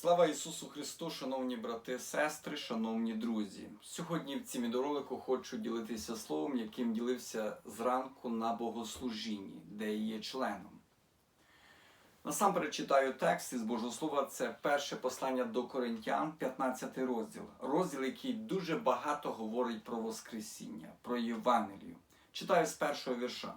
Слава Ісусу Христу, шановні брати, сестри, шановні друзі. Сьогодні в цім відеоролику хочу ділитися словом, яким ділився зранку на богослужінні, де є членом. Насамперед читаю текст із Божого Слова, це перше послання до Коринтян, 15 розділ. Розділ, який дуже багато говорить про Воскресіння, про Євангелію. Читаю з першого вірша.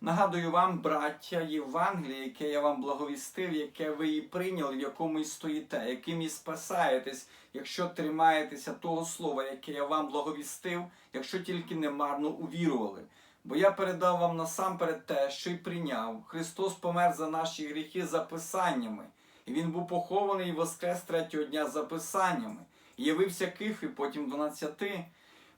Нагадую вам, браття, Євангеліє, яке я вам благовістив, яке ви і прийняли, в якому і стоїте, яким і спасаєтесь, якщо тримаєтеся того слова, яке я вам благовістив, якщо тільки не марно увірували. Бо я передав вам насамперед те, що й прийняв. Христос помер за наші гріхи за писаннями, і Він був похований і воскрес третього дня за писаннями, і явився Кифі, потім дванадцяти.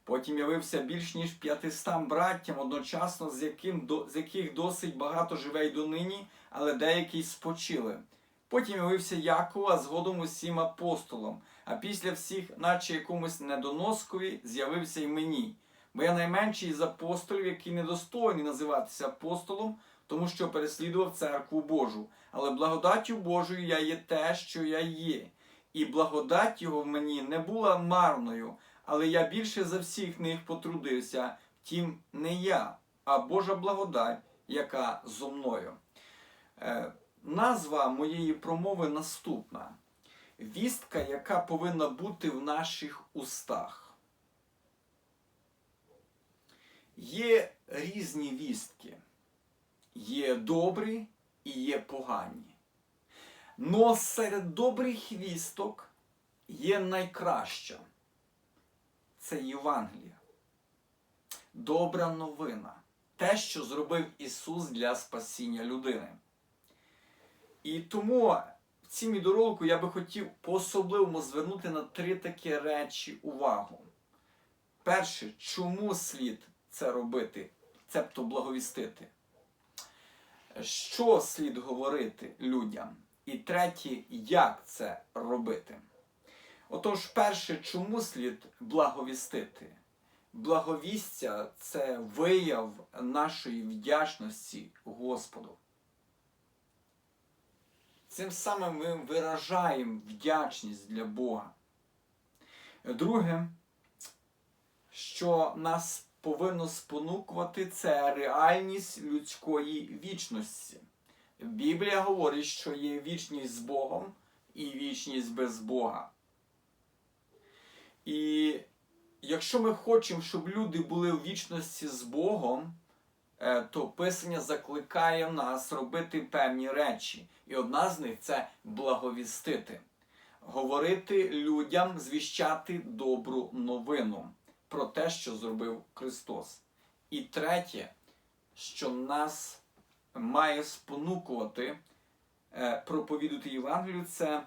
Потім явився більш ніж п'ятистам браттям, одночасно з, яким, до- з яких досить багато живе й донині, але деякі спочили. Потім явився Якову, а згодом усім апостолам, а після всіх, наче якомусь недоноскові, з'явився й мені. Бо я найменший із апостолів, який недостойний називатися апостолом, тому що переслідував церкву Божу. Але благодаттю Божою я є те, що я є. І благодать його в мені не була марною, але я більше за всіх них потрудився, втім, не я, а Божа благодать, яка зо мною. Е, назва моєї промови наступна: вістка, яка повинна бути в наших устах. Є різні вістки, є добрі і є погані. Но серед добрих вісток є найкраща це Євангелія. Добра новина. Те, що зробив Ісус для спасіння людини. І тому в цім відеоролику я би хотів по-особливому звернути на три такі речі увагу. Перше, чому слід це робити, цебто благовістити? Що слід говорити людям? І третє, як це робити? Отож, перше, чому слід благовістити? Благовістя це вияв нашої вдячності Господу. Цим самим ми виражаємо вдячність для Бога. Друге, що нас повинно спонукувати, це реальність людської вічності. Біблія говорить, що є вічність з Богом і вічність без Бога. І якщо ми хочемо, щоб люди були в вічності з Богом, е, то Писання закликає нас робити певні речі. І одна з них це благовістити, говорити людям, звіщати добру новину про те, що зробив Христос. І третє, що нас має спонукувати е, проповідати Євангелію, це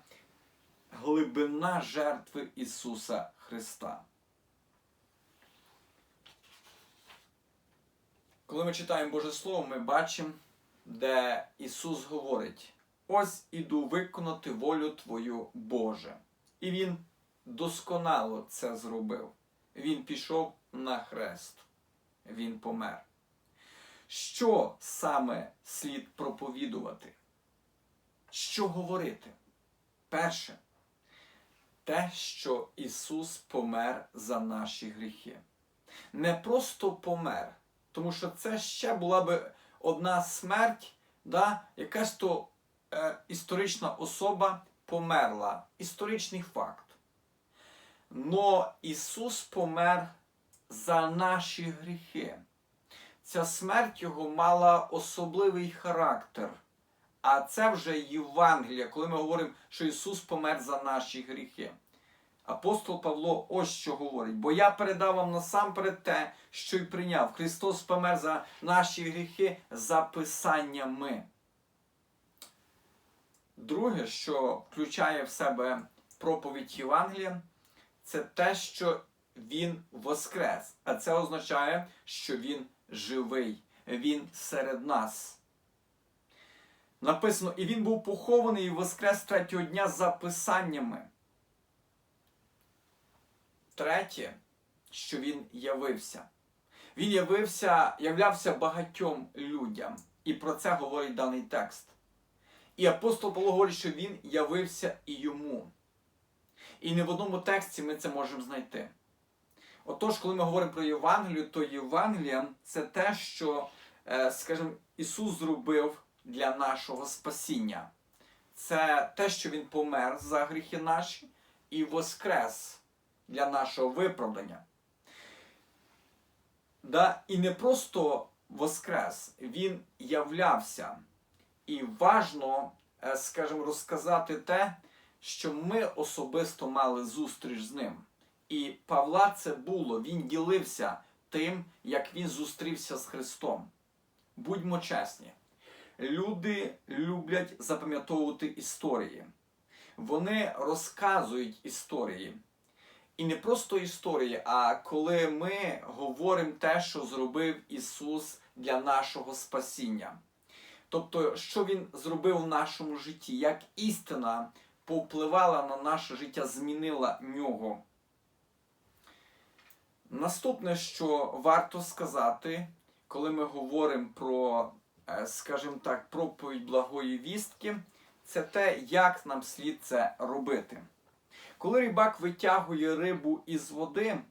глибина жертви Ісуса Христа. Коли ми читаємо Боже Слово, ми бачимо, де Ісус говорить: ось іду виконати волю Твою Боже. І Він досконало це зробив. Він пішов на хрест, Він помер. Що саме слід проповідувати? Що говорити? Перше, те, що Ісус помер за наші гріхи. Не просто помер, тому що це ще була би одна смерть, да? якась то е, історична особа померла. Історичний факт. Но Ісус помер за наші гріхи. Ця смерть Його мала особливий характер. А це вже Євангелія, коли ми говоримо, що Ісус помер за наші гріхи. Апостол Павло ось що говорить: бо я передав вам насамперед те, що й прийняв. Христос помер за наші гріхи за писаннями. Друге, що включає в себе проповідь Євангелія, це те, що Він воскрес. А це означає, що Він живий, Він серед нас. Написано, і він був похований і воскрес третього дня за писаннями. Третє, що він явився. Він явився, являвся багатьом людям. І про це говорить даний текст. І апостол Павло говорить, що він явився і йому. І не в одному тексті ми це можемо знайти. Отож, коли ми говоримо про Євангелію, то Євангелія це те, що, е, скажімо, Ісус зробив для нашого спасіння. Це те, що Він помер за гріхи наші і воскрес для нашого виправдання. Да, І не просто воскрес, Він являвся. І важно, е, скажімо, розказати те, що ми особисто мали зустріч з ним. І Павла це було, він ділився тим, як він зустрівся з Христом. Будьмо чесні. Люди люблять запам'ятовувати історії. Вони розказують історії. І не просто історії, а коли ми говоримо те, що зробив Ісус для нашого спасіння. Тобто, що Він зробив в нашому житті, як істина повпливала на наше життя, змінила нього. Наступне, що варто сказати, коли ми говоримо про, скажімо так, проповідь благої вістки, це те, як нам слід це робити. Коли рибак витягує рибу із води, е,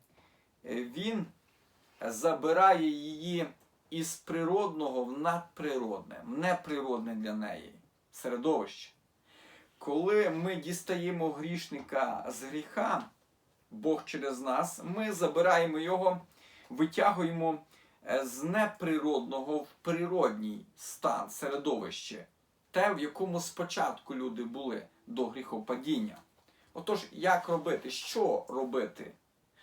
він забирає її із природного в надприродне, в неприродне для неї середовище. Коли ми дістаємо грішника з гріха, Бог через нас, ми забираємо його, витягуємо е, з неприродного в природній стан, середовище, те, в якому спочатку люди були до гріхопадіння. Отож, як робити? Що робити?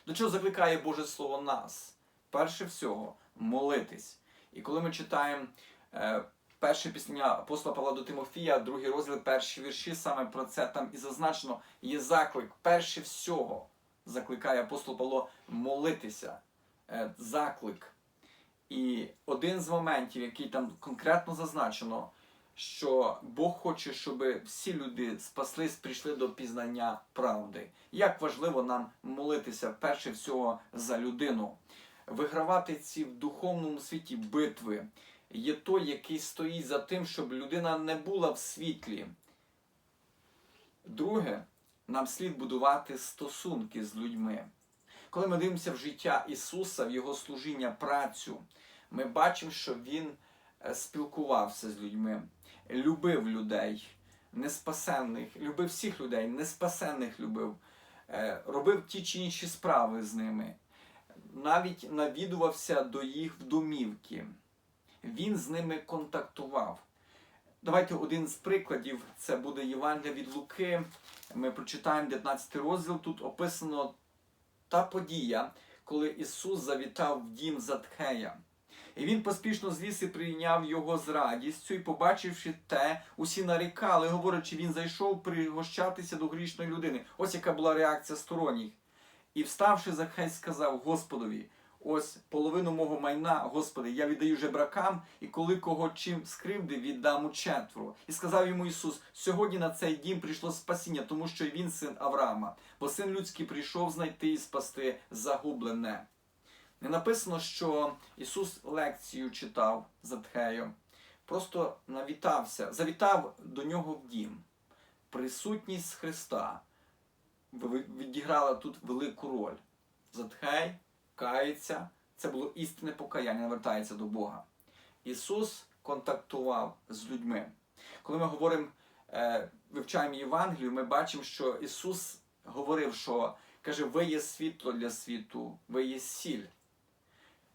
До чого закликає Боже Слово нас? Перше всього, молитись. І коли ми читаємо е, перше піснення апостола Павла до Тимофія, другий розділ, перші вірші, саме про це там і зазначено є заклик. Перше всього закликає апостол Павло молитися. Е, заклик. І один з моментів, який там конкретно зазначено, що Бог хоче, щоб всі люди спаслись, прийшли до пізнання правди. Як важливо нам молитися перше всього за людину, вигравати ці в духовному світі битви. Є той, який стоїть за тим, щоб людина не була в світлі. Друге, нам слід будувати стосунки з людьми. Коли ми дивимося в життя Ісуса, в Його служіння, працю, ми бачимо, що Він е, спілкувався з людьми, любив людей, неспасенних, любив всіх людей, неспасенних любив, е, робив ті чи інші справи з ними, навіть навідувався до їх в домівки. Він з ними контактував. Давайте один з прикладів. Це буде Євангелія від Луки. Ми прочитаємо 19 розділ. Тут описано та подія, коли Ісус завітав в дім Затхея. І він поспішно зліз і прийняв його з радістю, і, побачивши те, усі нарікали, говорячи, він зайшов пригощатися до грішної людини. Ось яка була реакція сторонніх. І вставши, Захей сказав Господові: ось половину мого майна, Господи, я віддаю жебракам, і коли кого чим скривди, віддам у четверо. І сказав йому Ісус: сьогодні на цей дім прийшло спасіння, тому що він син Авраама, бо син людський прийшов знайти і спасти загублене. Не написано, що Ісус лекцію читав Затхею, просто навітався, завітав до нього в дім. Присутність Христа відіграла тут велику роль. Затхей кається, це було істинне покаяння, навертається до Бога. Ісус контактував з людьми. Коли ми говоримо, е, вивчаємо Євангелію, ми бачимо, що Ісус говорив, що каже, ви є світло для світу, ви є сіль.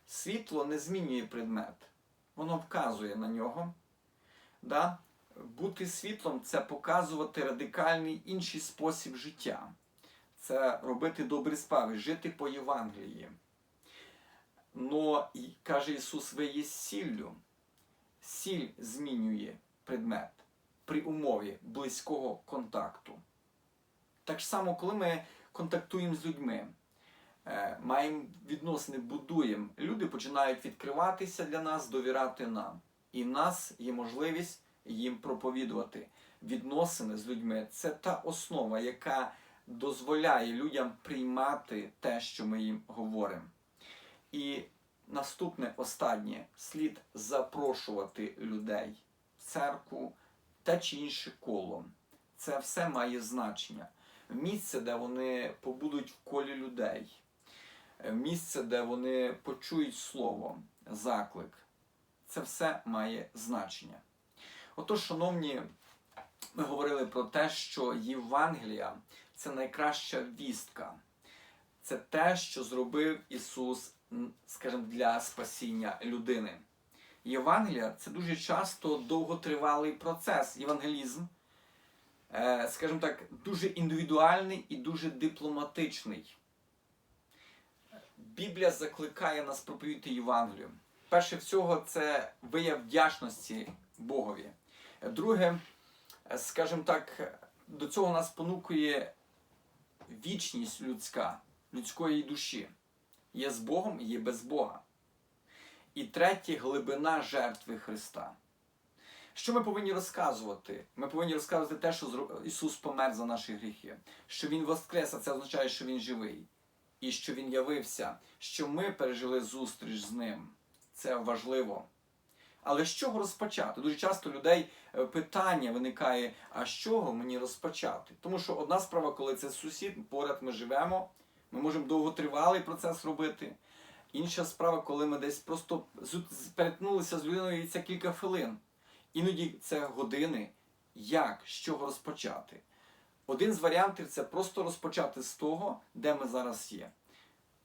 Світло не змінює предмет, воно вказує на нього. Да? Бути світлом це показувати радикальний інший спосіб життя. Це робити добрі справи, жити по Євангелії. Но, каже Ісус, ви є сіллю. Сіль змінює предмет при умові близького контакту. Так само, коли ми контактуємо з людьми, маємо відносини, будуємо, люди починають відкриватися для нас, довіряти нам. І в нас є можливість їм проповідувати. Відносини з людьми це та основа, яка дозволяє людям приймати те, що ми їм говоримо. І наступне останнє слід запрошувати людей в церкву, те чи інше коло. Це все має значення. Місце, де вони побудуть в колі людей, місце, де вони почують слово, заклик. Це все має значення. Отож, шановні, ми говорили про те, що Євангелія це найкраща вістка. Це те, що зробив Ісус, скажімо, для спасіння людини. Євангелія це дуже часто довготривалий процес. Євангелізм, е, скажімо так, дуже індивідуальний і дуже дипломатичний. Біблія закликає нас проповідати Євангелію. Перше всього, це вияв вдячності Богові. Друге, е, скажімо так, до цього нас понукує вічність людська, людської душі. Є з Богом, є без Бога. І третє глибина жертви Христа. Що ми повинні розказувати? Ми повинні розказувати те, що Ісус помер за наші гріхи, що Він воскрес, а це означає, що Він живий, і що Він явився, що ми пережили зустріч з Ним. Це важливо. Але з чого розпочати? Дуже часто людей е, питання виникає: а з чого мені розпочати? Тому що одна справа, коли це сусід, поряд ми живемо, ми можемо довготривалий процес робити. Інша справа, коли ми десь просто перетнулися з людиною і це кілька хвилин. Іноді це години. Як, з чого розпочати? Один з варіантів це просто розпочати з того, де ми зараз є.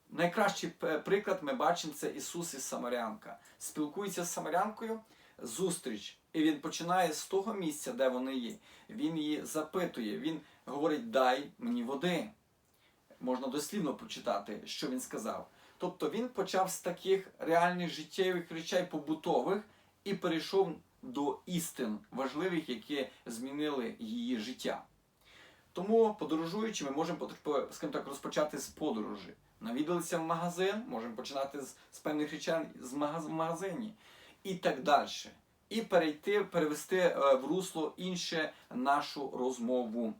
Найкращий приклад ми бачимо це Ісус і Самарянка. Спілкується з Самарянкою, зустріч, і він починає з того місця, де вони є. Він її запитує, він говорить: Дай мені води. Можна дослівно почитати, що він сказав. Тобто він почав з таких реальних життєвих речей побутових і перейшов до істин важливих, які змінили її життя. Тому, подорожуючи, ми можемо скажімо так, розпочати з подорожі. Навідалися в магазин, можемо починати з, з певних речей з магаз, в магазині і так далі. І перейти, перевести е, в русло інше нашу розмову.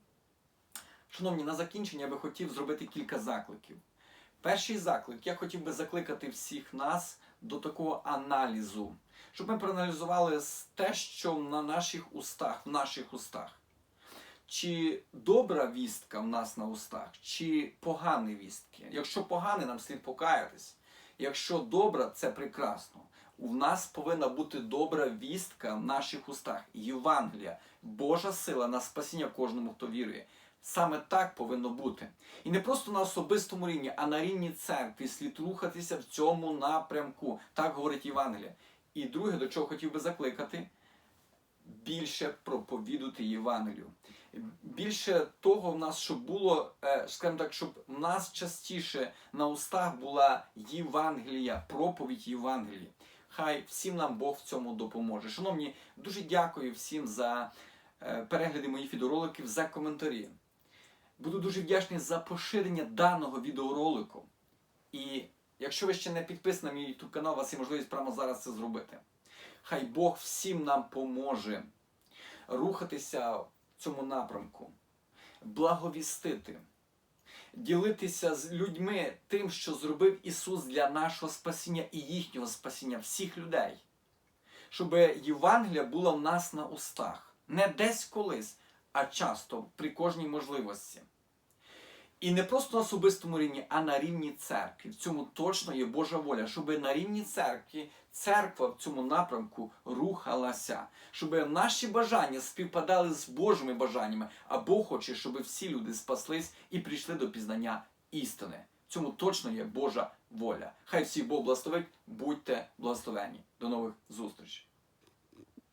Шановні, на закінчення я би хотів зробити кілька закликів. Перший заклик, я хотів би закликати всіх нас до такого аналізу, щоб ми проаналізували те, що на наших устах, в наших устах. Чи добра вістка в нас на устах, чи погані вістки? Якщо погане, нам слід покаятись. Якщо добра, це прекрасно. У нас повинна бути добра вістка в наших устах. Євангелія, Божа сила на спасіння кожному, хто вірує. Саме так повинно бути. І не просто на особистому рівні, а на рівні церкви слід рухатися в цьому напрямку. Так говорить Євангелія. І друге, до чого хотів би закликати, більше проповідувати Євангелію. Більше того в нас, щоб було, е, скажімо так, щоб в нас частіше на устах була Євангелія, проповідь Євангелії. Хай всім нам Бог в цьому допоможе. Шановні, дуже дякую всім за е, перегляди моїх відеороликів, за коментарі. Буду дуже вдячний за поширення даного відеоролику. І якщо ви ще не підписані на мій YouTube канал, у вас є можливість прямо зараз це зробити. Хай Бог всім нам поможе рухатися в цьому напрямку, благовістити, ділитися з людьми тим, що зробив Ісус для нашого спасіння і їхнього спасіння, всіх людей. Щоб Євангелія була в нас на устах. Не десь колись, а часто при кожній можливості. І не просто на особистому рівні, а на рівні церкви. В цьому точно є Божа воля, щоб на рівні церкви церква в цьому напрямку рухалася, щоб наші бажання співпадали з Божими бажаннями, а Бог хоче, щоб всі люди спаслись і прийшли до пізнання істини. В цьому точно є Божа воля. Хай всіх Бог благословить, будьте благословені. До нових зустрічей.